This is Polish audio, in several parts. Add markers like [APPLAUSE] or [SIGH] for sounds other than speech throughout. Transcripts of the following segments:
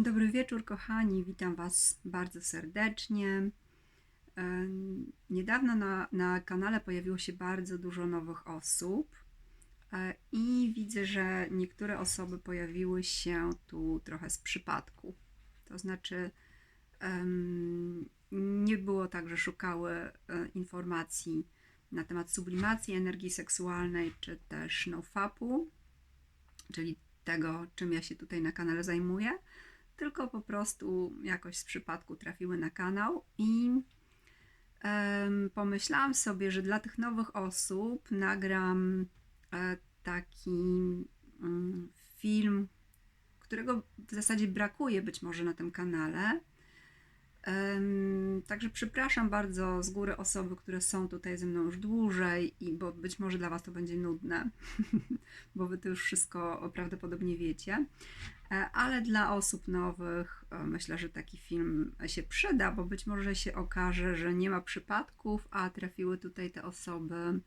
Dobry wieczór, kochani. Witam Was bardzo serdecznie. E, Niedawno na, na kanale pojawiło się bardzo dużo nowych osób e, i widzę, że niektóre osoby pojawiły się tu trochę z przypadku. To znaczy, nie było tak, że szukały e, informacji na temat sublimacji energii seksualnej, czy też nofapu, czyli tego, czym ja się tutaj na kanale zajmuję, tylko po prostu jakoś z przypadku trafiły na kanał i pomyślałam sobie, że dla tych nowych osób nagram e, taki mm, film, którego w zasadzie brakuje być może na tym kanale. Także przepraszam bardzo z góry osoby, które są tutaj ze mną już dłużej, i bo być może dla Was to będzie nudne, [LAUGHS] bo Wy to już wszystko prawdopodobnie wiecie. E, Ale dla osób nowych e, myślę, że taki film się przyda, bo być może się okaże, że nie ma przypadków, a trafiły tutaj te osoby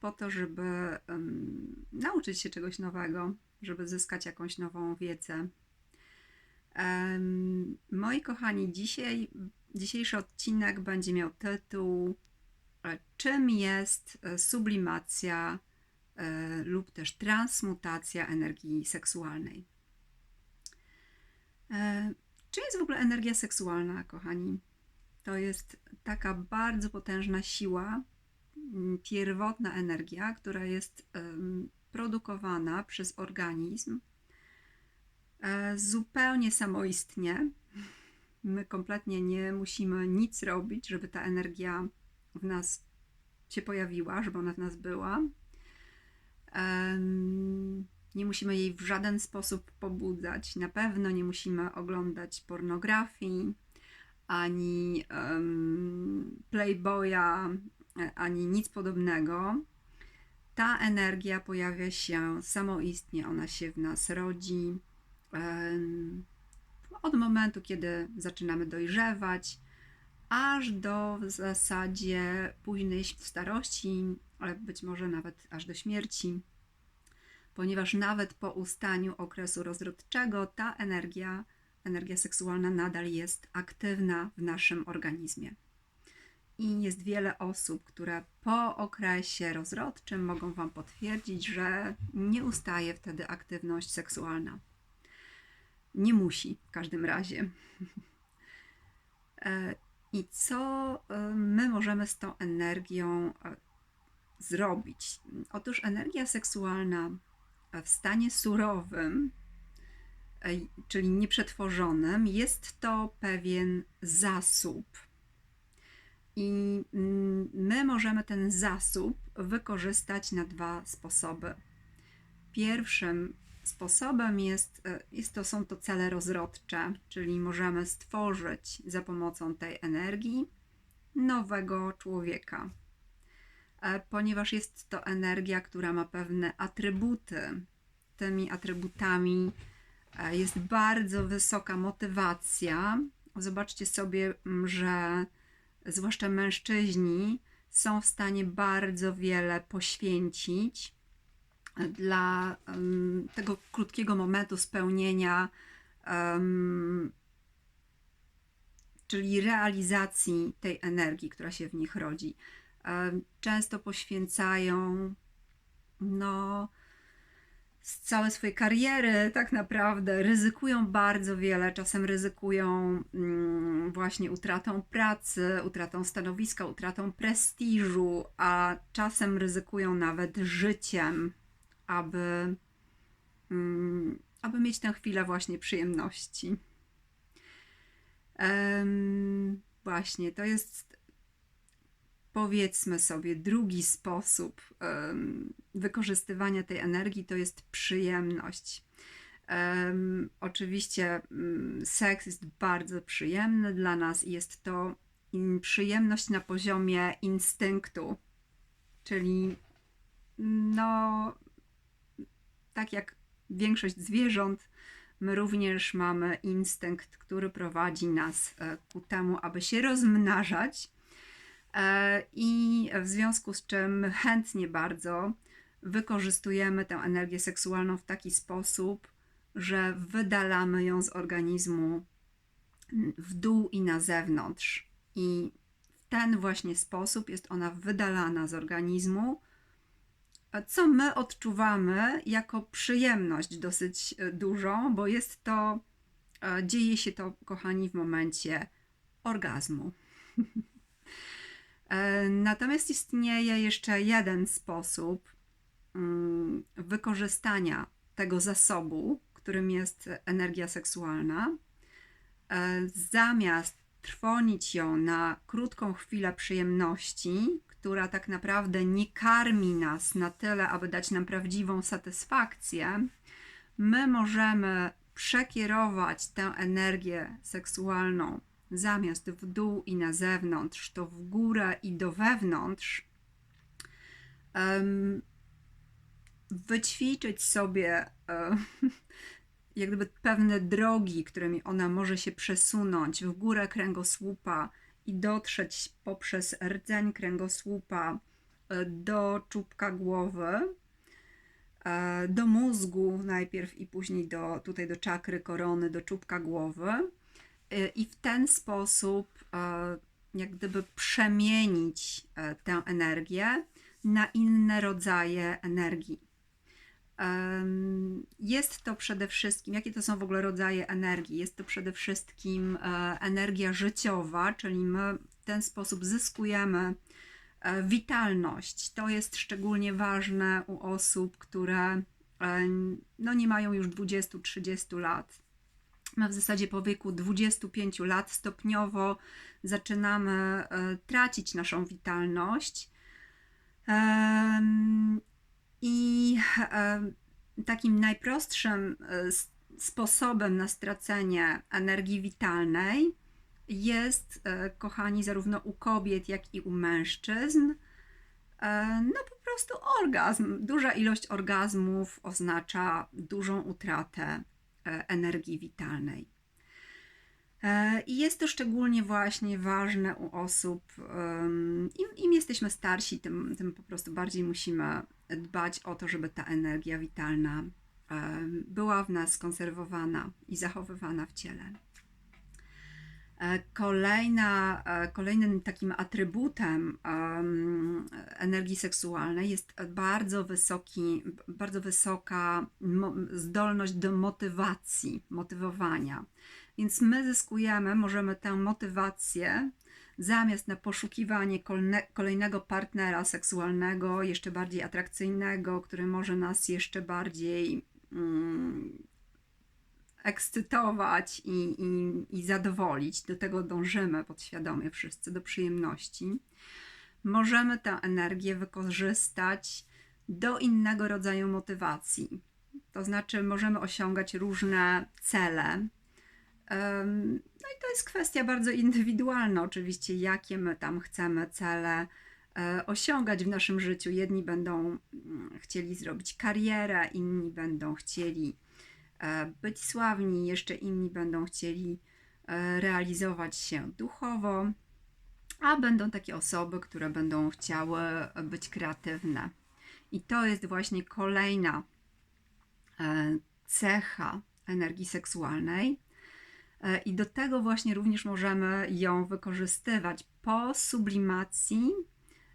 po to, żeby em, nauczyć się czegoś nowego, żeby zyskać jakąś nową wiedzę. Moi kochani, dzisiaj, dzisiejszy odcinek będzie miał tytuł e, Czym jest e, sublimacja e, lub też transmutacja energii seksualnej? Czym jest w ogóle energia seksualna, kochani? To jest taka bardzo potężna siła, m, pierwotna energia, która jest produkowana przez organizm zupełnie samoistnie. My kompletnie nie musimy nic robić, żeby ta energia w nas się pojawiła, żeby ona w nas była. Nie musimy jej w żaden sposób pobudzać. Na pewno nie musimy oglądać pornografii, ani Playboya, e, ani nic podobnego. Ta energia pojawia się samoistnie, ona się w nas rodzi od momentu, kiedy zaczynamy dojrzewać, aż do w zasadzie późnej starości, ale być może nawet aż do śmierci, ponieważ nawet po ustaniu okresu rozrodczego ta energia, energia seksualna nadal jest aktywna w naszym organizmie. I jest wiele osób, które po okresie rozrodczym mogą Wam potwierdzić, że nie ustaje wtedy aktywność seksualna. Nie musi w każdym razie. E, I co e, my możemy z tą energią e, zrobić? Otóż energia seksualna w stanie surowym, czyli nieprzetworzonym, jest to pewien zasób. I mm, my możemy ten zasób wykorzystać na dwa sposoby. Pierwszym sposobem jest, e, jest to, są to cele rozrodcze, czyli możemy stworzyć za pomocą tej energii nowego człowieka. E, Ponieważ jest to energia, która ma pewne atrybuty, tymi atrybutami e, jest bardzo wysoka motywacja. Zobaczcie sobie, że zwłaszcza mężczyźni są w stanie bardzo wiele poświęcić dla em, tego krótkiego momentu spełnienia, em, czyli realizacji tej energii, która się w nich rodzi. Em, Często poświęcają no, z całej swojej kariery, tak naprawdę, ryzykują bardzo wiele. Czasem ryzykują mm, właśnie utratą pracy, utratą stanowiska, utratą prestiżu, a czasem ryzykują nawet życiem, aby, mm, aby mieć tę chwilę właśnie przyjemności. Em, właśnie, to jest powiedzmy sobie drugi sposób wykorzystywania tej energii to jest przyjemność. Em, oczywiście mm, seks jest bardzo przyjemny dla nas i jest to przyjemność na poziomie instynktu, czyli no tak jak większość zwierząt, my również mamy instynkt, który prowadzi nas e, ku temu, aby się rozmnażać. E, I w związku z czym chętnie bardzo wykorzystujemy tę energię seksualną w taki sposób, że wydalamy ją z organizmu w dół i na zewnątrz. I w ten właśnie sposób jest ona wydalana z organizmu, co my odczuwamy jako przyjemność dosyć e, dużą, bo jest to, e, dzieje się to, kochani, w momencie orgazmu. [LAUGHS] E, Natomiast istnieje jeszcze jeden sposób mm, wykorzystania tego zasobu, którym jest energia seksualna. Zamiast trwonić ją na krótką chwilę przyjemności, która tak naprawdę nie karmi nas na tyle, aby dać nam prawdziwą satysfakcję, my możemy przekierować tę energię seksualną zamiast w dół i na zewnątrz, to w górę i do wewnątrz, wyćwiczyć sobie [LAUGHS] jak gdyby pewne drogi, którymi ona może się przesunąć w górę kręgosłupa i dotrzeć poprzez rdzeń kręgosłupa e, do czubka głowy, e, do mózgu najpierw i później do, tutaj do czakry korony, do czubka głowy Y, i w ten sposób e, jak gdyby przemienić e, tę energię na inne rodzaje energii. Jest to przede wszystkim, jakie to są w ogóle rodzaje energii? Jest to przede wszystkim e, energia życiowa, czyli my w ten sposób zyskujemy e, witalność. To jest szczególnie ważne u osób, które e, no, nie mają już 20-30 lat my w zasadzie po wieku 25 lat stopniowo zaczynamy tracić naszą witalność. I takim najprostszym e, sposobem na stracenie energii witalnej jest, e, kochani, zarówno u kobiet, jak i u mężczyzn, e, no po prostu orgazm. Duża ilość orgazmów oznacza dużą utratę energii witalnej. I jest to szczególnie właśnie ważne u osób, im, im jesteśmy starsi, tym, tym po prostu bardziej musimy dbać o to, żeby ta energia witalna była w nas konserwowana i zachowywana w ciele. E, Kolejna, e, kolejnym takim atrybutem em, energii seksualnej jest bardzo wysoki, bardzo wysoka zdolność do motywacji, motywowania. Więc my zyskujemy, możemy tę motywację zamiast na poszukiwanie kolejnego partnera seksualnego, jeszcze bardziej atrakcyjnego, który może nas jeszcze bardziej mm, ekscytować i, i, i zadowolić, do tego dążymy podświadomie wszyscy, do przyjemności, możemy tę energię wykorzystać do innego rodzaju motywacji. To znaczy, możemy osiągać różne cele. No i to jest kwestia bardzo indywidualna, oczywiście, jakie my tam chcemy cele e, osiągać w naszym życiu. Jedni będą mm, chcieli zrobić karierę, inni będą chcieli e, być sławni, jeszcze inni będą chcieli e, realizować się duchowo, a będą takie osoby, które będą chciały być kreatywne. I to jest właśnie kolejna cecha energii seksualnej. E, I do tego właśnie również możemy ją wykorzystywać po sublimacji,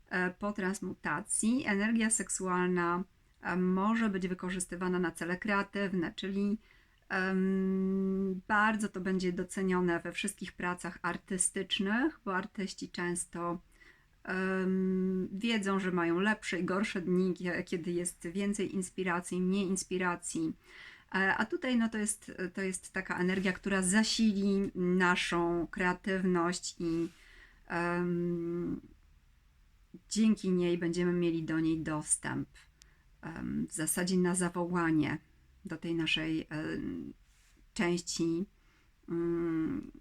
e, po transmutacji. Energia seksualna e, może być wykorzystywana na cele kreatywne, czyli em, bardzo to będzie docenione we wszystkich pracach artystycznych, bo artyści często em, wiedzą, że mają lepsze i gorsze dni, kie- kiedy jest więcej inspiracji, mniej inspiracji. E, A tutaj no to, jest, to jest taka energia, która zasili naszą kreatywność i em, dzięki niej będziemy mieli do niej dostęp. em, w zasadzie na zawołanie do tej naszej em, części, mm,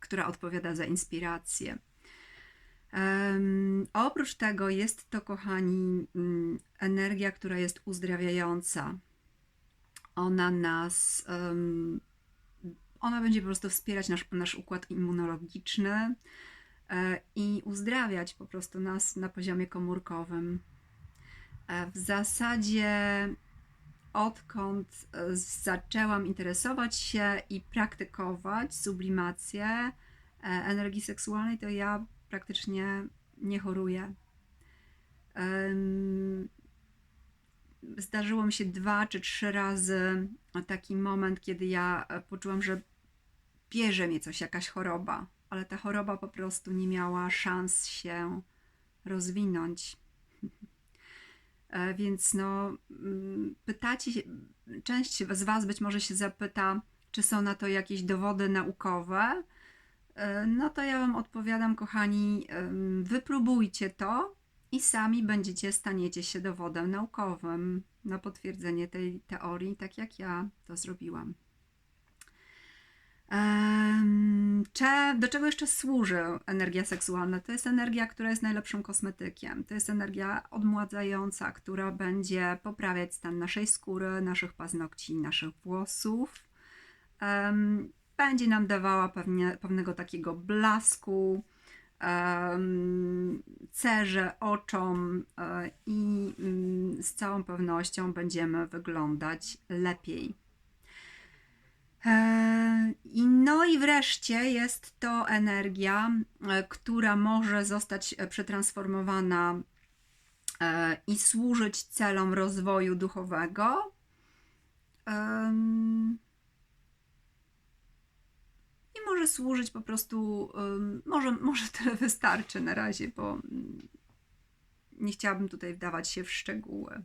która odpowiada za inspirację. Em, oprócz tego jest to, kochani, mm, energia, która jest uzdrawiająca. Ona nas, em, ona będzie po prostu wspierać nasz, nasz układ immunologiczny e, i uzdrawiać po prostu nas na poziomie komórkowym. E, w zasadzie odkąd e, zaczęłam interesować się i praktykować sublimację e, energii seksualnej, to ja praktycznie nie choruję. Zdarzyło mi się dwa czy trzy razy taki moment, kiedy ja e, poczułam, że bierze mnie coś, jakaś choroba, ale ta choroba po prostu nie miała szans się rozwinąć. [LAUGHS] E, Więc no, mm, pytacie, część z Was być może się zapyta, czy są na to jakieś dowody naukowe. E, No to ja Wam odpowiadam, kochani, wypróbujcie to i sami będziecie, staniecie się dowodem naukowym na potwierdzenie tej teorii, tak jak ja to zrobiłam. Do czego jeszcze służy energia seksualna? To jest energia, która jest najlepszym kosmetykiem. To jest energia odmładzająca, która będzie poprawiać stan naszej skóry, naszych paznokci, naszych włosów. Będzie nam dawała pewnie, pewnego takiego blasku, cerze oczom e, i mm, z całą pewnością będziemy wyglądać lepiej. E, I no i wreszcie jest to energia, e, która może zostać przetransformowana i służyć celom rozwoju duchowego. I może służyć po prostu, może, może tyle wystarczy na razie, bo mm, nie chciałabym tutaj wdawać się w szczegóły.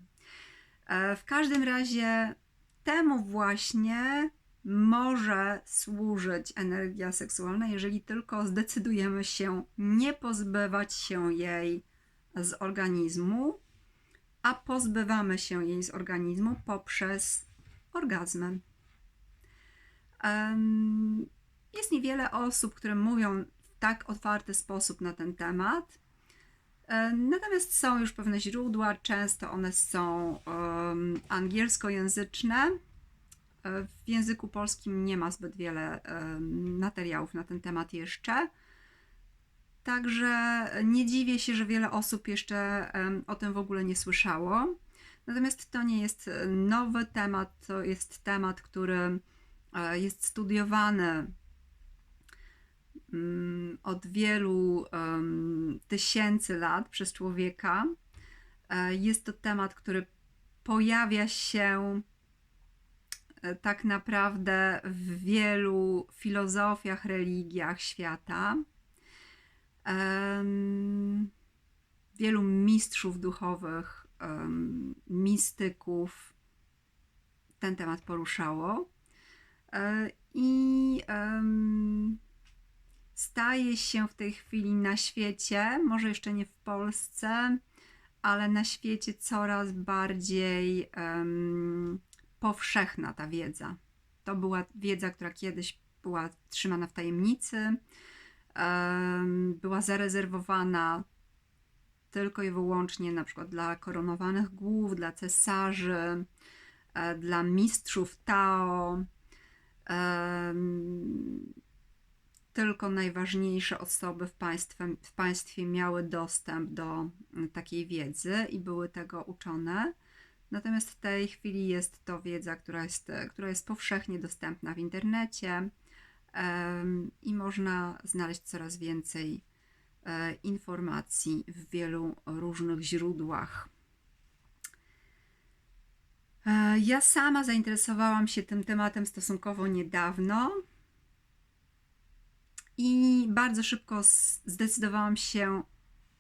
E, W każdym razie temu właśnie może służyć energia seksualna, jeżeli tylko zdecydujemy się nie pozbywać się jej z organizmu, a pozbywamy się jej z organizmu poprzez orgazmy. Jest niewiele osób, które mówią w tak otwarty sposób na ten temat. E, Natomiast są już pewne źródła, często one są em, angielskojęzyczne. E, W języku polskim nie ma zbyt wiele em, materiałów na ten temat jeszcze. Także nie dziwię się, że wiele osób jeszcze em, o tym w ogóle nie słyszało. Natomiast to nie jest e, nowy temat, to jest temat, który jest studiowany od wielu tysięcy lat przez człowieka. E, Jest to temat, który pojawia się e, tak naprawdę w wielu filozofiach, religiach świata. Wielu mistrzów duchowych, mistyków ten temat poruszało. E, I em, staje się w tej chwili na świecie, może jeszcze nie w Polsce, ale na świecie coraz bardziej em, powszechna ta wiedza. To była wiedza, która kiedyś była trzymana w tajemnicy, em, była zarezerwowana tylko i wyłącznie na przykład dla koronowanych głów, dla cesarzy, e, dla mistrzów Tao. Tylko najważniejsze osoby w państwie, w państwie miały dostęp do mm, takiej wiedzy i były tego uczone. Natomiast w tej chwili jest to wiedza, która jest, która jest powszechnie dostępna w internecie i można znaleźć coraz więcej e, informacji w wielu różnych źródłach. E, Ja sama zainteresowałam się tym tematem stosunkowo niedawno i bardzo szybko zdecydowałam się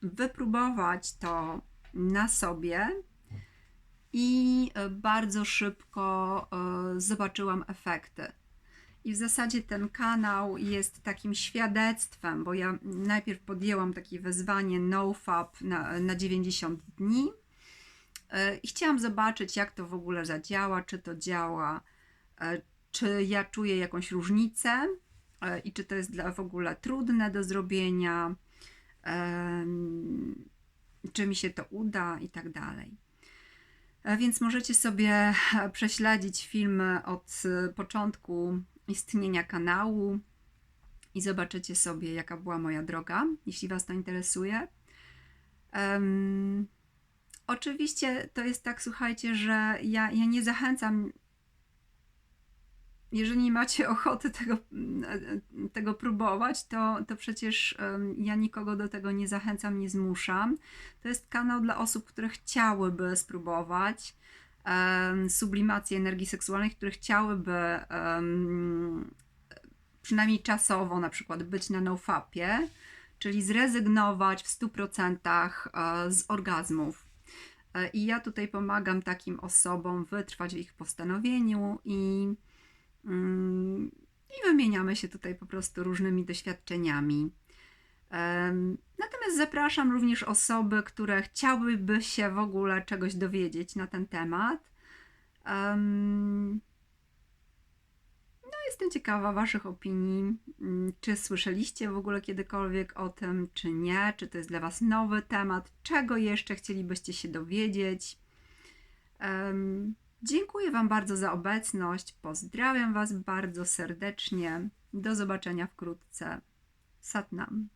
wypróbować to na sobie. I e, bardzo szybko e, zobaczyłam efekty. I w zasadzie ten kanał jest takim świadectwem, bo ja najpierw podjęłam takie wezwanie NoFap na, na 90 dni. E, i chciałam zobaczyć, jak to w ogóle zadziała, czy to działa, czy ja czuję jakąś różnicę i czy to jest dla w ogóle trudne do zrobienia, czy mi się to uda i tak dalej. E, Więc możecie sobie e, prześledzić filmy od e, początku istnienia kanału i zobaczycie sobie, jaka była moja droga, jeśli Was to interesuje. Em, Oczywiście to jest tak, słuchajcie, że ja, ja nie zachęcam. Jeżeli macie [LAUGHS] ochoty tego, tego próbować, to, to przecież ja nikogo do tego nie zachęcam, nie zmuszam. To jest kanał dla osób, które chciałyby spróbować sublimacji energii seksualnej, które chciałyby przynajmniej czasowo na przykład być na nofapie, czyli zrezygnować w 100% e, z orgazmów. E, I ja tutaj pomagam takim osobom wytrwać w ich postanowieniu i, mm, i wymieniamy się tutaj po prostu różnymi doświadczeniami. Natomiast zapraszam również osoby, które chciałyby się w ogóle czegoś dowiedzieć na ten temat. Em, No, jestem ciekawa Waszych opinii. Mm, Czy słyszeliście w ogóle kiedykolwiek o tym, czy nie? Czy to jest dla Was nowy temat? Czego jeszcze chcielibyście się dowiedzieć? Dziękuję Wam bardzo za obecność. Pozdrawiam Was bardzo serdecznie. Do zobaczenia wkrótce. Satnam.